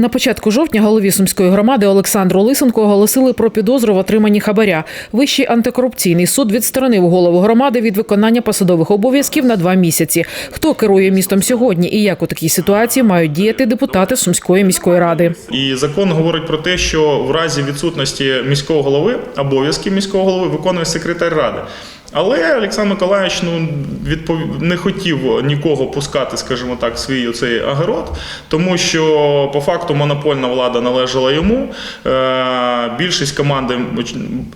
На початку жовтня голові сумської громади Олександру Лисенко оголосили про підозру в отриманні хабаря. Вищий антикорупційний суд відсторонив голову громади від виконання посадових обов'язків на два місяці. Хто керує містом сьогодні і як у такій ситуації мають діяти депутати сумської міської ради? І закон говорить про те, що в разі відсутності міського голови обов'язки міського голови виконує секретар ради. Але Олександр Миколаївич ну, відпов... не хотів нікого пускати, скажімо так, в свій оцей огород, тому що по факту монопольна влада належала йому. Е, Більшість команди,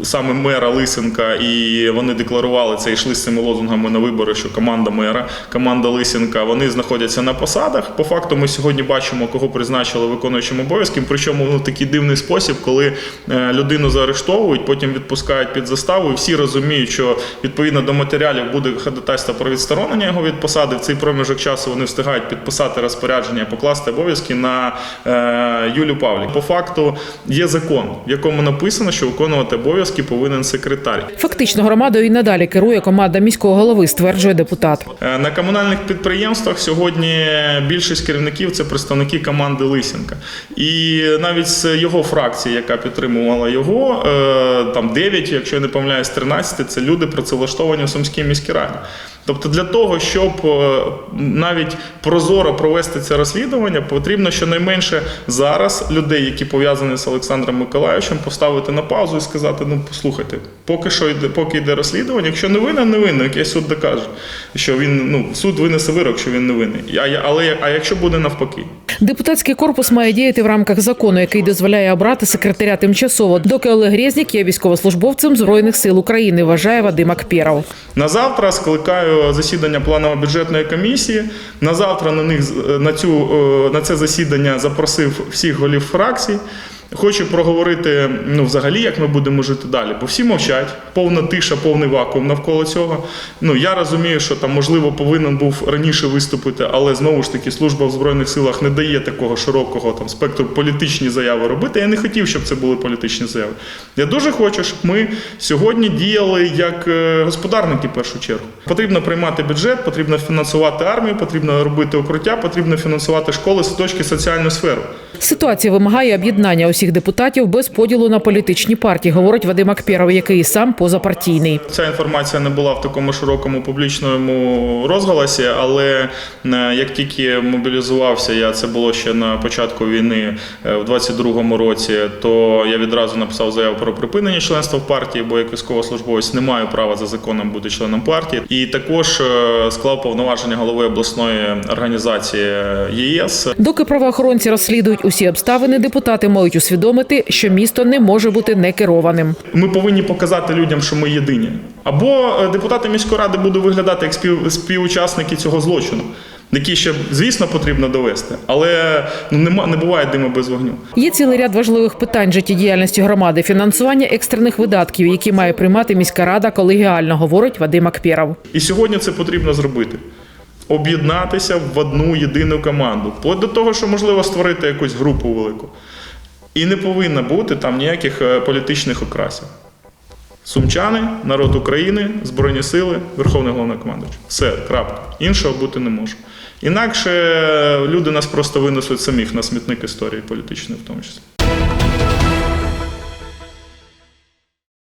саме мера Лисенка, і вони декларували це, йшли з цими лозунгами на вибори, що команда мера, команда Лисенка, вони знаходяться на посадах. По факту ми сьогодні бачимо, кого призначили виконуючим обов'язком. Причому ну, такий дивний спосіб, коли е, людину заарештовують, потім відпускають під заставу, і всі розуміють, що відповідно до матеріалів буде ходатайство про відсторонення його від посади. В цей проміжок часу вони встигають підписати розпорядження, покласти обов'язки на е, Юлю Павлік. По факту є закон, в якому написано, що виконувати обов'язки повинен секретар. Фактично громадою і надалі керує команда міського голови, стверджує депутат. Е, На комунальних підприємствах сьогодні більшість керівників це представники команди Лисенка. І навіть з його фракції, яка підтримувала його, е, там 9, якщо я не помиляюсь, 13, це люди працевлаштовані в Сумській міській раді. Тобто для того, щоб е, навіть прозоро провести це розслідування, потрібно щонайменше зараз людей, які пов'язані з Олександром Миколаївичем, поставити на паузу і сказати: ну послухайте, поки що йде, поки йде розслідування, якщо не винен, не винен, який суд докаже, що він ну суд винесе вирок, що він не винний. А але а якщо буде навпаки, Депутатський корпус має діяти в рамках закону, який дозволяє обрати секретаря тимчасово, доки Олег Резнік є військовослужбовцем збройних сил України, вважає Вадим Акпєров. На завтра скликаю засідання планово-бюджетної комісії. На завтра на них на цю е, на це засідання запросив всіх голів фракцій. Хочу проговорити ну, взагалі, як ми будемо жити далі, бо всі мовчать, повна тиша, повний вакуум навколо цього. Ну я розумію, що там можливо повинен був раніше виступити, але знову ж таки служба в збройних силах не дає такого широкого там спектру політичні заяви робити. Я не хотів, щоб це були політичні заяви. Я дуже хочу, щоб ми сьогодні діяли як е, господарники в першу чергу. Потрібно приймати бюджет, потрібно фінансувати армію, потрібно робити укриття, потрібно фінансувати школи, садочки, соціальну сферу. Ситуація вимагає об'єднання усіх депутатів без поділу на політичні партії, говорить Вадим Акпєров, який і сам позапартійний. Ця інформація не була в такому широкому публічному розголосі, але е, як тільки мобілізувався, я це було ще на початку війни е, в 22-му році, то я відразу написав заяву про припинення членства в партії, бо як військовослужбовець не маю права за законом бути членом партії. І також е, склав повноваження голови обласної організації ЄС Доки правоохоронці розслідують усі обставини, депутати мають усвідомити, що місто не може бути некерованим. Ми повинні показати людям, що ми єдині. Або е, депутати міської ради будуть виглядати як спів, співучасники цього злочину, який ще, звісно, потрібно довести, але ну, нема, не буває диму без вогню. Є цілий ряд важливих питань життєдіяльності громади, фінансування екстрених видатків, які має приймати міська рада колегіально, говорить Вадим Акпєров. І сьогодні це потрібно зробити. Об'єднатися в одну єдину команду. Вплоть до того, що можливо створити якусь групу велику. І не повинно бути там ніяких е, політичних окрасів. Сумчани, народ України, Збройні сили, Верховний головнокомандуючий. Все, крапка. Іншого бути не може. Інакше люди нас просто винесуть самих на смітник історії політичної, в тому числі.